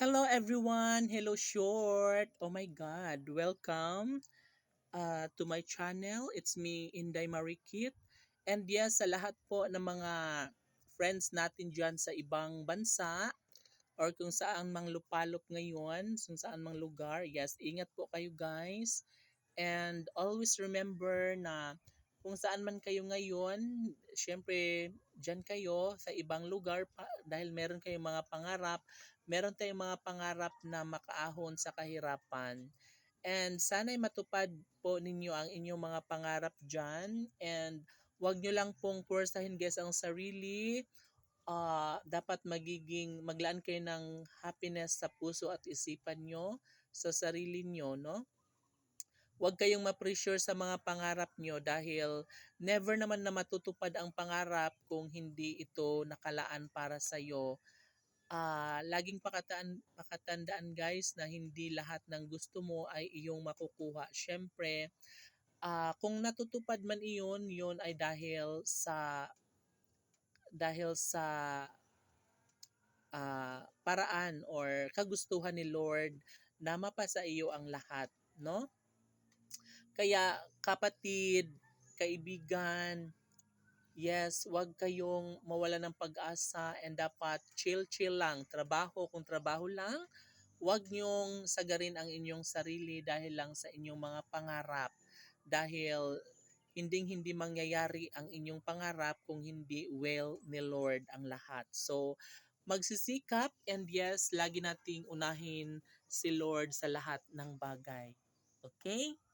Hello everyone! Hello short! Oh my God! Welcome uh, to my channel. It's me, Inday Marikit. And yes, sa lahat po ng mga friends natin dyan sa ibang bansa or kung saan mang lupalop ngayon, kung saan mang lugar, yes, ingat po kayo guys. And always remember na kung saan man kayo ngayon, syempre dyan kayo sa ibang lugar pa, dahil meron kayong mga pangarap, meron tayong mga pangarap na makaahon sa kahirapan. And sana'y matupad po ninyo ang inyong mga pangarap dyan. And wag nyo lang pong pwersahin guys ang sarili. Uh, dapat magiging, maglaan kayo ng happiness sa puso at isipan nyo, sa sarili nyo, no? Huwag kayong ma-pressure sa mga pangarap nyo dahil never naman na matutupad ang pangarap kung hindi ito nakalaan para sa iyo. Uh, laging pakataan, pakatandaan guys na hindi lahat ng gusto mo ay iyong makukuha. Siyempre, uh, kung natutupad man iyon, yun ay dahil sa dahil sa uh, paraan or kagustuhan ni Lord na mapasa iyo ang lahat, no? Kaya kapatid, kaibigan, yes, wag kayong mawala ng pag-asa and dapat chill-chill lang. Trabaho kung trabaho lang, wag niyong sagarin ang inyong sarili dahil lang sa inyong mga pangarap. Dahil hinding hindi mangyayari ang inyong pangarap kung hindi will ni Lord ang lahat. So, magsisikap and yes, lagi nating unahin si Lord sa lahat ng bagay. Okay?